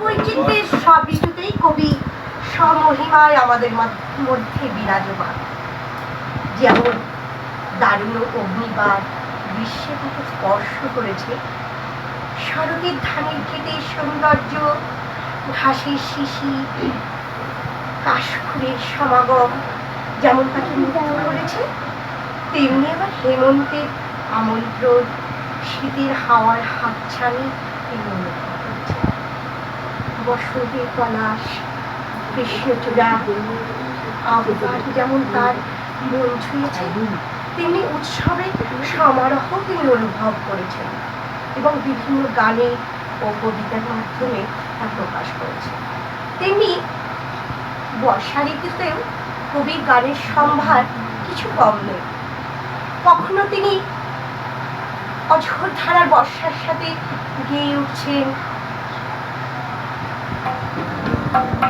বৈচিত্র্যের সব ঋতুতেই কবি স্বমহিমায় আমাদের মধ্যে বিরাজমান। যেমন দারুণ অগ্নিবাদ গ্রীষ্মে তাকে স্পর্শ করেছে। ধানের ক্ষেতের সৌন্দর্য, ঘাসের শিশি, কাশফুলের সমাগম যেমন তাকে করেছে, তেমনি আবার হেমন্তের আমন্ত্রণ, শীতের হাওয়ার হাতছানি করেছে পলাশ কৃষ্ণচূড়া আবহাওয়া যেমন তার মন ছুঁয়েছে তেমনি উৎসবে সমারোহ তিনি অনুভব করেছেন এবং বিভিন্ন গানে ও কবিতার মাধ্যমে তা প্রকাশ করেছে তেমনি বর্ষা ঋতুতেও কবির গানের সম্ভার কিছু কম নেই কখনো তিনি অঝোর ধারার বর্ষার সাথে গেয়ে উঠছেন Thank you.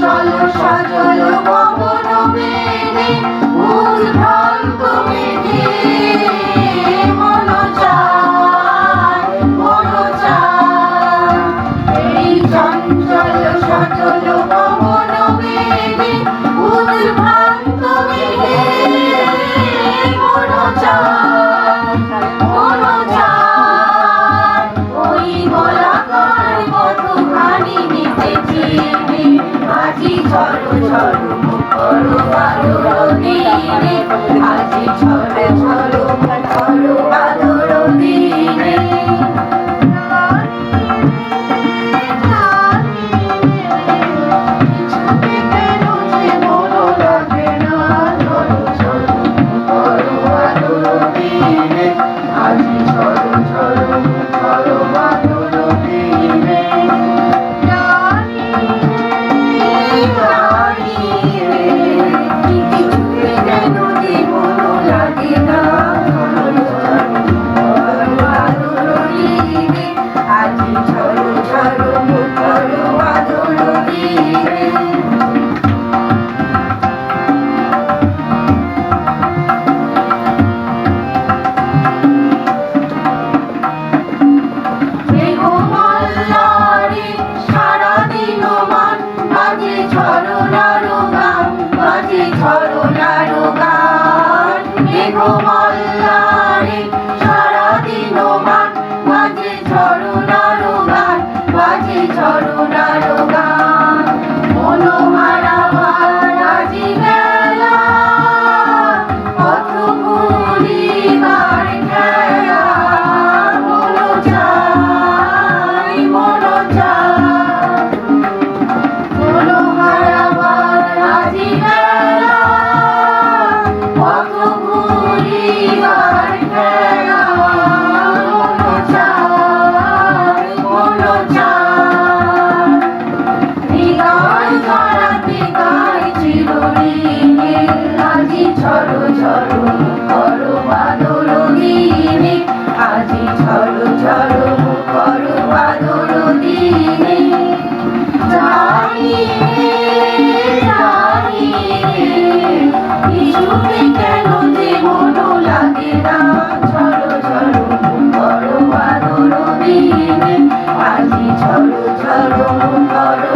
চঞ্চল সজল পবন বেগে মূল ভ্রান্ত মেঘে মন চায় মন চায়। এই চঞ্চল সজল পবন বেগে মূল আজি ঝড় আজি ঝড়ো ঝড়ো